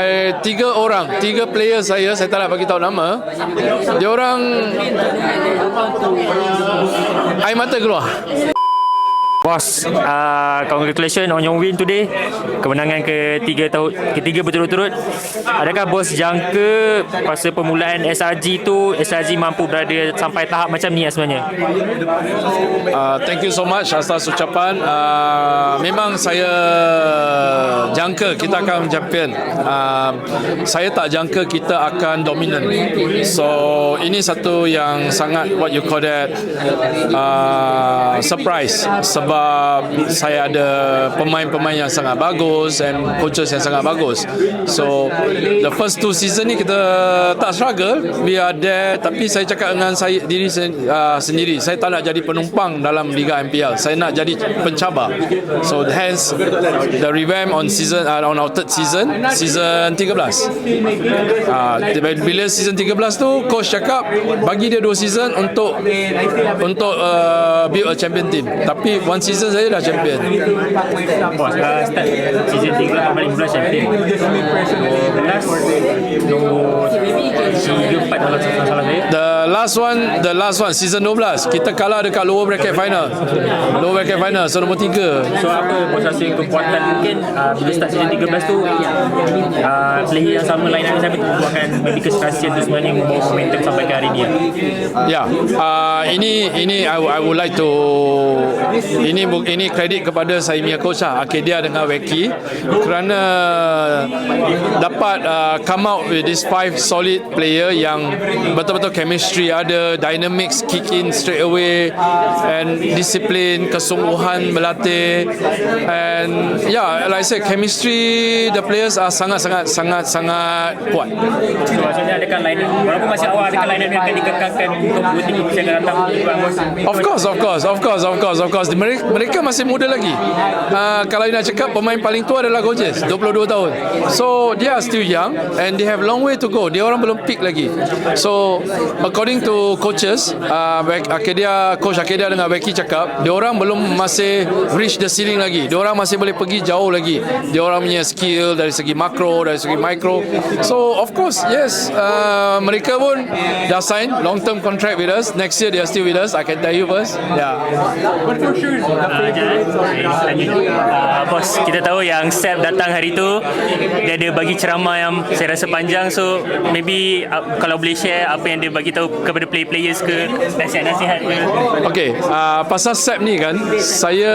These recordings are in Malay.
I, tiga orang, tiga player saya, saya tak nak bagi tahu nama. Dia orang air mata keluar. Boss, uh, congratulations on your win today. Kemenangan ketiga tahun ketiga berturut-turut. Adakah bos jangka pasal permulaan SRG tu SRG mampu berada sampai tahap macam ni sebenarnya? Uh, thank you so much atas ucapan. Uh, memang saya jangka kita akan champion. Uh, saya tak jangka kita akan dominant. So ini satu yang sangat what you call that uh, surprise sebab saya ada pemain-pemain yang sangat bagus and coaches yang sangat bagus. So the first two season ni kita tak struggle. We are there tapi saya cakap dengan saya diri uh, sendiri saya tak nak jadi penumpang dalam Liga MPL. Saya nak jadi pencabar. So hence the revamp on season uh, on our third season, season 13. Uh, bila season 13 tu coach cakap bagi dia dua season untuk untuk uh, build a champion team. Tapi season saya dah champion. Bos, uh, start season 3 kemarin bulan champion. 12 nombor 3 4 kalau tak salah saya. The last one, the last one season 12 kita kalah dekat lower bracket final. Lower bracket final so nombor 3. So apa rasa kekuatan mungkin uh, bila start season 13 tu uh, player yang sama line up sampai tu akan memiliki kesian tu sebenarnya membawa momentum sampai ke hari ni. Ya, uh, ini ini I, I would like to ini ini kredit kepada saya punya coach lah, Akedia dengan Weki kerana dapat uh, come out with this five solid player yang betul-betul chemistry ada, dynamics kick in straight away and disiplin, kesungguhan berlatih and yeah, like I said chemistry the players are sangat-sangat sangat-sangat kuat. So maksudnya adakah line up walaupun masih awal adakah line up yang akan dikekalkan untuk 2 3 musim akan datang. Of course, of course, of course, of course, of course. Mereka, mereka masih muda lagi. Uh, kalau nak cakap pemain paling tua adalah Gojez, 22 tahun. So they are still young and they have long way to go. Dia orang belum peak lagi. So according to coaches, uh, Akedia, coach Akedia dengan Becky cakap, dia orang belum masih reach the ceiling lagi. Dia orang masih boleh pergi jauh lagi. Dia orang punya skill dari segi makro, dari segi micro. So of course, yes, uh, mereka pun dah sign long term contract with us. Next year they are still with us. I can tell you first. Yeah. Uh, Jan, uh, bos kita tahu yang Sep datang hari tu dia ada bagi ceramah yang saya rasa panjang so maybe uh, kalau boleh share apa yang dia bagi tahu kepada play-players ke nasihat-nasihat ke Okay, uh, pasal SEP ni kan, saya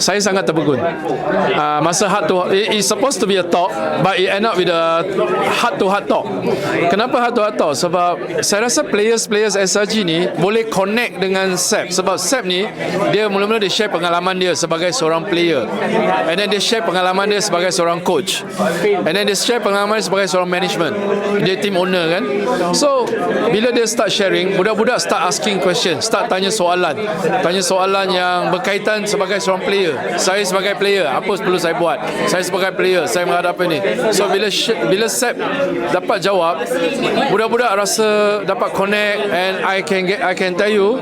saya sangat terpegun. Uh, masa heart to it is supposed to be a talk, but it end up with a heart to heart talk. Kenapa heart to heart talk? Sebab saya rasa players-players SRG ni boleh connect dengan SEP. Sebab SEP ni dia mula-mula dia share pengalaman dia sebagai seorang player, and then dia share pengalaman dia sebagai seorang coach, and then dia share pengalaman dia sebagai seorang management. Dia team owner kan. So bila dia start sharing, budak-budak start asking question, start tanya soalan. Tanya soalan yang berkaitan sebagai seorang player. Saya sebagai player, apa perlu saya buat? Saya sebagai player, saya menghadapi ni. So bila bila Sep dapat jawab, budak-budak rasa dapat connect and I can get I can tell you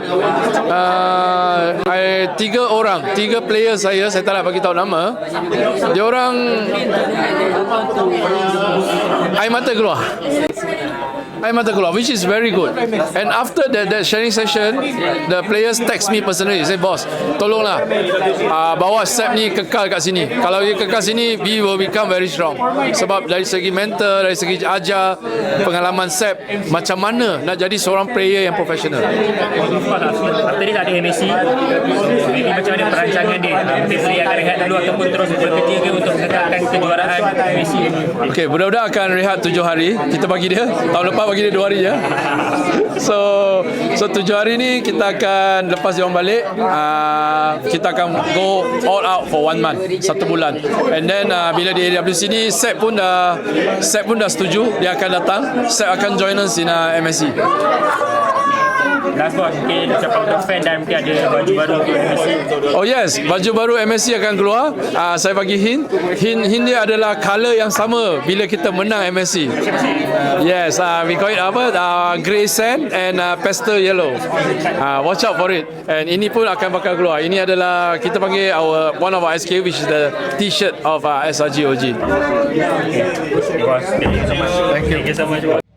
uh, I tiga orang, tiga player saya, saya tak nak bagi tahu nama. Dia orang air mata keluar. Air mata keluar which is very good. And after that that sharing session the players text me personally say boss tolonglah uh, bawa Sep ni kekal kat sini. Kalau dia kekal sini we will become very strong. Sebab dari segi mental dari segi ajar pengalaman Sep macam mana nak jadi seorang player yang profesional After this ada MSC Maybe macam mana perancangan dia? Mungkin player akan rehat dulu Ataupun terus bekerja ke Untuk mengekalkan kejuaraan MSC Okay, budak-budak akan rehat tujuh hari. Kita bagi dia. Tahun lepas bagi dia dua hari ya. So, so tujuh hari ni kita akan lepas dia orang balik. Uh, kita akan go all out for one month, satu bulan. And then uh, bila di AWC ni, Sep pun dah Sep pun dah setuju dia akan datang. Sep akan join us in uh, MSC. Last boss mungkin ucapan untuk fan dan mungkin ada baju baru untuk MSC Oh yes, baju baru MSC akan keluar. Uh, saya bagi hint. Hint, hint dia adalah color yang sama bila kita menang MSC. Yes, uh, we call it apa? Uh, grey sand and uh, pastel yellow. Uh, watch out for it. And ini pun akan bakal keluar. Ini adalah kita panggil our one of our SKU which is the T-shirt of uh, SRG OG. boss thank you thank you so much